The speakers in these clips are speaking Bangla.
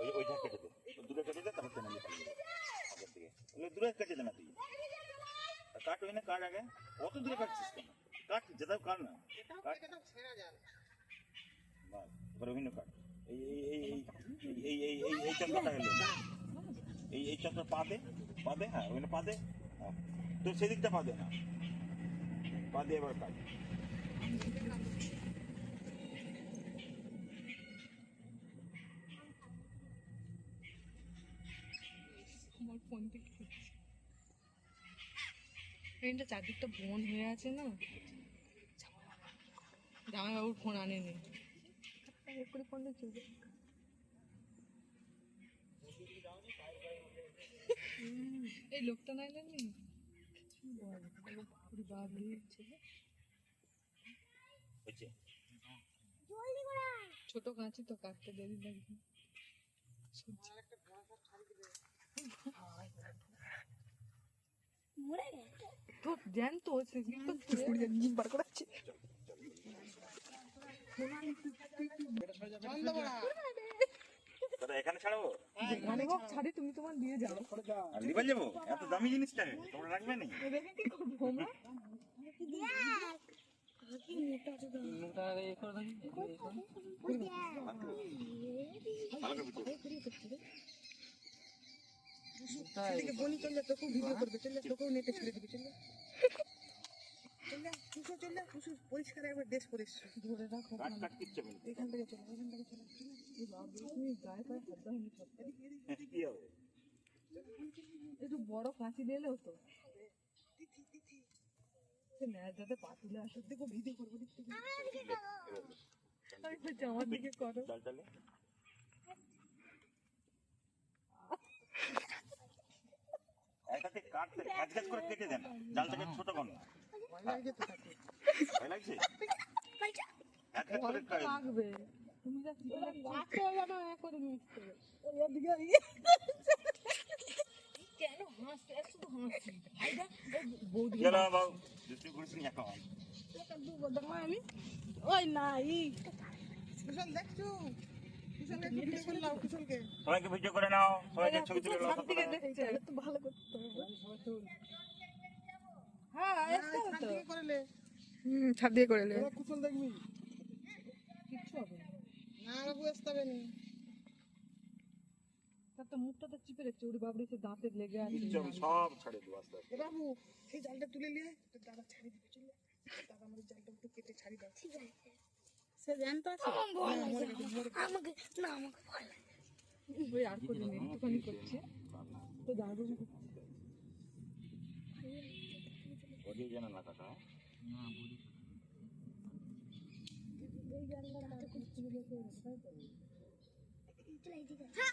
ওই ওইটা কেটে দে দূরে কেটে দে তারপর চেনা নিতে আগের দিকে ওই দূরে কেটে দে না তুই কাট ওই না কাট আগে অত দূরে কাটছিস কেন কাট যেটা কাট না কাট ছেড়া যান বাস এবার ওই না কাট এই এই এই এই এই এই এই চক্রটা হলো এই এই চক্র পা দে পা দে হ্যাঁ ওই না পা দে তো সেদিকটা পা দে না পা দিয়ে এবার কাট আমার ফোন থেকে ট্রেনটা চারদিকটা বন হয়ে আছে না? জামাইবাবুর ফোন আনেনি। করে ফোনটা চলবে। এই লোকটা না এলেন নি? ছোট কাঁচি তো কাটতে দেরি লাগবে তো জ্যান্ত সে কি বার করাচ্ছে। এখানে ছাড়াবো? মানে হোক ছাড়ি তুমি তোমার দিয়ে যাও। আর যাব এত দামি জিনিসটা তোমরা রাখবে না? ছেলেকে বনি চলে তোকেও ভিডিও করবে চলে তোকেও নেটে ছেড়ে দিবে চলে। চলে পরিষ্কার একবার ড্রেস পরিস ধরে রাখো গায়ে পায়ে একটু বড় ফাঁসি দিলেও তো। যাতে পাতুলে আসার দেখো ভিডিও করব জামার দিকে করো। এটাতে কাটতে কাজ কাজ করে কেটে দেন। জালটাকে ছোট করুন। ভয় লাগছে? কেন হাসছে? শুধু হাসছে। বৌদি এখন? ওই নাই। দেখছ? সবাইকে ভিডিও করে নাও সবাইকে ছবি তুলে নাও তো ভালো করতে হবে। হ্যাঁ এসে তো। করলে হুম ছাদ দিয়ে করে কুশল দেখবি। কিচ্ছু হবে না। না বাবু আসতে হবে না তো মুখটা তো চিপে রেখেছে ওর লেগে আছে। সব ছাড়ে দেবো আস্তে আস্তে। বাবু সেই জালটা তুলে নিয়ে দাদা ছাড়ি দিবে চলে দাদা আমাদের জালটা একটু কেটে ছাড়ি দাও। ঠিক আছে। সে জ্যান্ত আছে। আমাকে না আমাকে ভয় লাগে ওই আর করি না একটুখানি করছে। তো দারুণ করছে। বডি হ্যাঁ,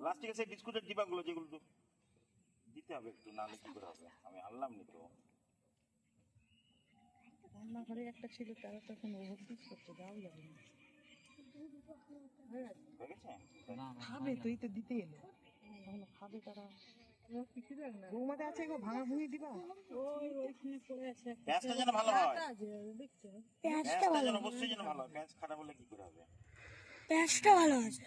প্লাস্টিকের সেই বিস্কুটের ডিবাগুলো যেগুলো তো দিতে হবে একটু নাহলে কি করে হবে? আমি আনলাম নি তো। রান্নাঘরে একটা ছিল তারা তো এখন ওভারফিস করছে যাও যাবে না। খাবে তুই তো দিতে এলো। এখন খাবে তারা। না বৌমাতে আছে গো ভাঙা ভুঙি দিবা? ওই ওইখানে পড়ে আছে পেঁয়াজটা যেন ভালো হয়। আছে পেঁয়াজটা অবশ্যই যেন ভালো হয়। পেঁয়াজ খারাপ হলে কি করে হবে? পেঁয়াজটা ভালো আছে।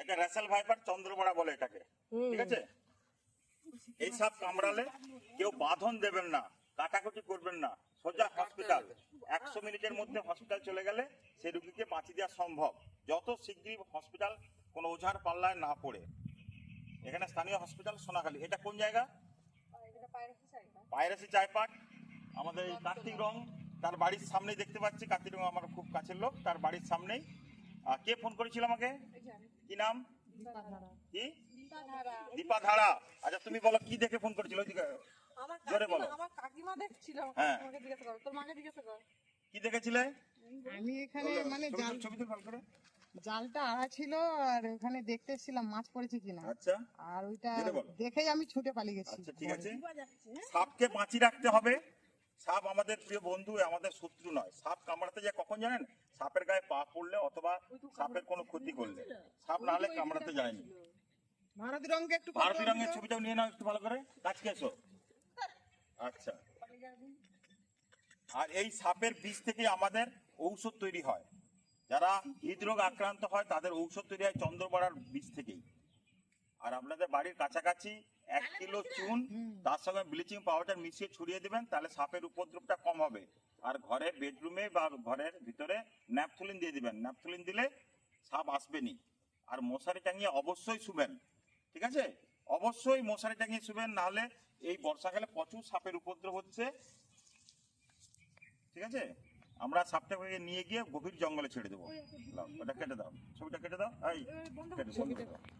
না একটা রেসাল ভাইপার চন্দ্রবড়া বলে এটাকে। ঠিক আছে? এই সব কামড়ালে কেউ বাঁধন দেবেন না কাটাকুটি করবেন না সোজা হসপিটাল একশো মিনিটের মধ্যে হসপিটাল চলে গেলে সেই রুগীকে বাঁচিয়ে দেওয়া সম্ভব। যত শীঘ্রই হসপিটাল কোনো ওঝার পাল্লায় না পড়ে। এখানে স্থানীয় হসপিটাল সোনাখালী। এটা কোন জায়গা? পায়রাসি চায়পাট আমাদের এই কার্তিক রং তার বাড়ির সামনেই দেখতে পাচ্ছি। কার্তিক রং আমার খুব কাছের লোক তার বাড়ির সামনেই। কে ফোন করেছিল আমাকে? কি নাম? কি? দীপা ধারা আচ্ছা তুমি বলো কি দেখে ফোন করেছিল জোরে বলো। কাকিমা আমার কাকিমা দেখছিল। হ্যাঁ। জিজ্ঞাসা করো। তোর মাকে জিজ্ঞাসা করো। কি দেখেছিলে? আমি এখানে মানে ছবি জাল ছবি ভালো করে। জালটা আড়া ছিল আর ওখানে দেখতে এসেছিলাম মাছ পড়েছে কিনা। আচ্ছা। আর ওইটা দেখেই আমি ছুটে পালিয়ে গেছি। আচ্ছা ঠিক আছে। সাপকে বাঁচিয়ে রাখতে হবে। সাপ আমাদের প্রিয় বন্ধু আমাদের শত্রু নয়। সাপ কামড়াতে যায় কখন জানেন? সাপের গায়ে পা পড়লে অথবা সাপের কোনো ক্ষতি করলে। সাপ না হলে কামড়াতে যায়নি। ভারত রঙকে একটু ভারতী রঙের ছবিটাও নিয়ে নাও একটু ভালো করে। কাছকে এসো। আচ্ছা। আর এই সাপের বিষ থেকে আমাদের ঔষধ তৈরি হয়। যারা হৃদরোগ আক্রান্ত হয় তাদের ঔষধ তৈরি হয় চন্দ্রপাড়ার বীজ থেকেই। আর আপনাদের বাড়ির কাছাকাছি এক কিলো চুন, তার সঙ্গে ব্লিচিং পাউডার মিশিয়ে ছড়িয়ে দেবেন, তাহলে সাপের উপদ্রবটা কম হবে। আর ঘরের বেডরুমে বা ঘরের ভিতরে ন্যাপথলিন দিয়ে দিবেন। ন্যাপথলিন দিলে সাপ আসবেনি আর মশারি টাঙিয়ে অবশ্যই শুবেন। ঠিক আছে? অবশ্যই মশারি টাঙিয়ে শুবেন, নাহলে এই বর্ষাকালে প্রচুর সাপের উপদ্রব হচ্ছে। ঠিক আছে? আমরা সাপটাকে নিয়ে গিয়ে গভীর জঙ্গলে ছেড়ে দেবো। ওটা কেটে দাও। ছবিটা কেটে দাও। এই কেটে দাও।